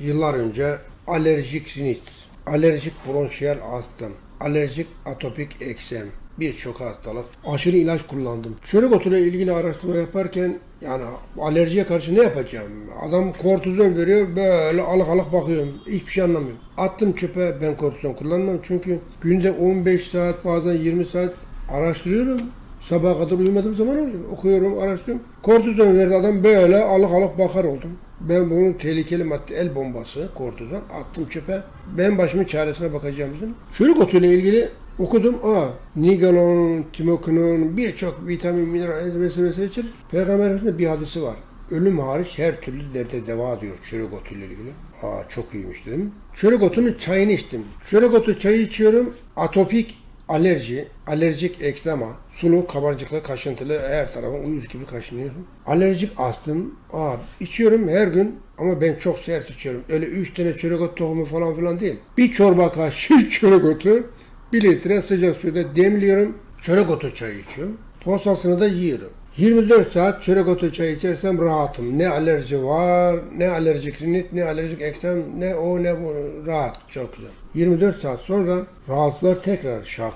Yıllar önce alerjik rinit, alerjik bronşiyel astım, alerjik atopik eksem, birçok hastalık. Aşırı ilaç kullandım. Çörek otuyla ilgili araştırma yaparken yani alerjiye karşı ne yapacağım? Adam kortizon veriyor böyle alık alık bakıyorum. Hiçbir şey anlamıyorum. Attım çöpe ben kortizon kullanmam çünkü günde 15 saat bazen 20 saat araştırıyorum. Sabaha kadar uyumadığım zaman oluyor. Okuyorum, araştırıyorum. Kortizon verdi adam böyle alık alık bakar oldum. Ben bunun tehlikeli madde el bombası, kortizon attım çöpe. Ben başımın çaresine bakacağım dedim. Çürük otuyla ilgili okudum. Aa, Nigalon, Timokinon, birçok vitamin, mineral, vesaire vesaire için Peygamber bir hadisi var. Ölüm hariç her türlü derde deva diyor çörek otuyla ilgili. Aa çok iyiymiş dedim. Çörek otunun çayını içtim. Çörek otu çayı içiyorum. Atopik alerji, alerjik eksema, sulu, kabarcıklı, kaşıntılı, her tarafım uyuz gibi kaşınıyorum. Alerjik astım, aa, içiyorum her gün ama ben çok sert içiyorum. Öyle üç tane çörek otu tohumu falan filan değil. Bir çorba kaşığı çörek otu, bir litre sıcak suda demliyorum. Çörek otu çayı içiyorum. Posasını da yiyorum. 24 saat çörek otu çayı içersem rahatım. Ne alerji var, ne alerjik rinit, ne alerjik eksem, ne o ne bu. Rahat, çok güzel. 24 saat sonra rahatsızlar tekrar şak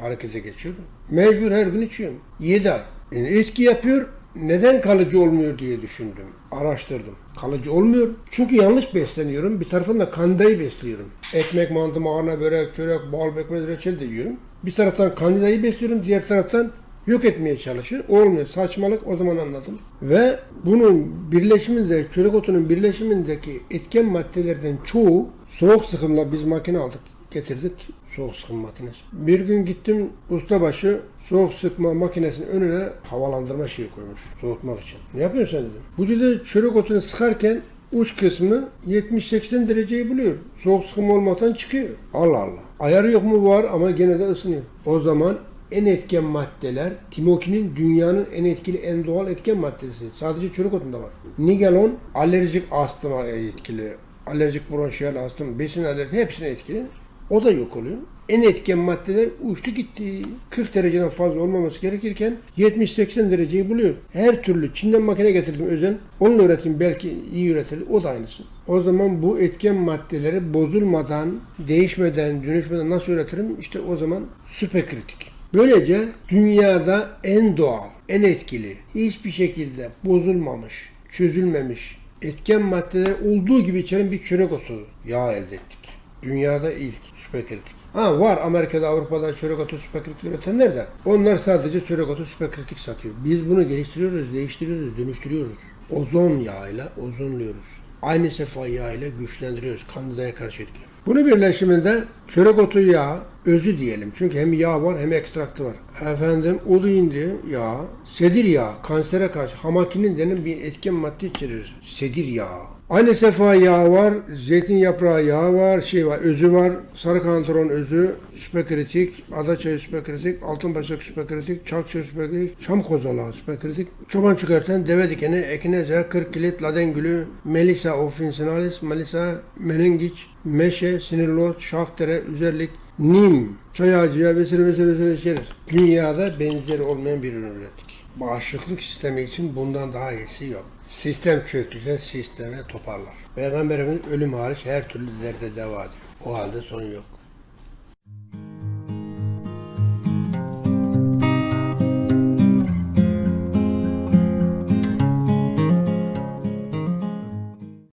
harekete geçiyor. Mecbur her gün içiyorum. 7 ay. Yani etki yapıyor. Neden kalıcı olmuyor diye düşündüm. Araştırdım. Kalıcı olmuyor. Çünkü yanlış besleniyorum. Bir taraftan da kandayı besliyorum. Ekmek, mantı, makarna, börek, çörek, bal, pekmez, reçel de yiyorum. Bir taraftan kandidayı besliyorum. Diğer taraftan yok etmeye çalışır. Olmuyor. Saçmalık o zaman anladım. Ve bunun birleşiminde, çörek otunun birleşimindeki etken maddelerden çoğu soğuk sıkımla biz makine aldık getirdik soğuk sıkım makinesi. Bir gün gittim ustabaşı soğuk sıkma makinesinin önüne havalandırma şeyi koymuş soğutmak için. Ne yapıyorsun sen dedim. Bu dedi çörek otunu sıkarken uç kısmı 70-80 dereceyi buluyor. Soğuk sıkım olmadan çıkıyor. Allah Allah. Ayarı yok mu var ama gene de ısınıyor. O zaman en etken maddeler timokinin dünyanın en etkili en doğal etken maddesi. Sadece çörek otunda var. Nigalon alerjik astıma etkili. Alerjik bronşiyel astım, besin alerjisi hepsine etkili. O da yok oluyor. En etken maddeler uçtu gitti. 40 dereceden fazla olmaması gerekirken 70-80 dereceyi buluyor. Her türlü Çin'den makine getirdim özel. Onun üretim belki iyi üretilir. O da aynısı. O zaman bu etken maddeleri bozulmadan, değişmeden, dönüşmeden nasıl üretirim? İşte o zaman süper kritik. Böylece dünyada en doğal, en etkili, hiçbir şekilde bozulmamış, çözülmemiş etken maddeler olduğu gibi içeren bir çörek otu yağ elde ettik. Dünyada ilk süperkritik. Ha var Amerika'da Avrupa'da çörek otu süperkritik üretenler de. Onlar sadece çörek otu süperkritik satıyor. Biz bunu geliştiriyoruz, değiştiriyoruz, dönüştürüyoruz. Ozon yağıyla ozonluyoruz. Aynı sefa yağıyla güçlendiriyoruz. Kandidaya karşı etkili. Bunu birleşiminde çörek otu yağı, özü diyelim. Çünkü hem yağ var hem ekstraktı var. Efendim ulu indi yağı, sedir yağı, kansere karşı hamakinin denen bir etken madde içerir. Sedir yağı. Aynı sefa yağı var, zeytin yaprağı yağı var, şey var, özü var, sarı kantron özü, süperkritik, adaçayı süperkritik, altınbaşak süperkritik, çakçı süperkritik, çam kozalağı süperkritik, çoban çıkartan, deve dikeni, ekineze, kırk kilit, laden gülü, melisa officinalis, melisa menengiç, meşe, sinirlot, şahtere, üzerlik, nim, çay ağacıya vesaire vesaire vesaire içeriz. Dünyada benzeri olmayan bir ürün ürettik. Bağışıklık sistemi için bundan daha iyisi yok. Sistem çöktüyse sisteme toparlar. Peygamberimiz ölüm hariç her türlü derde deva diyor. O halde sorun yok.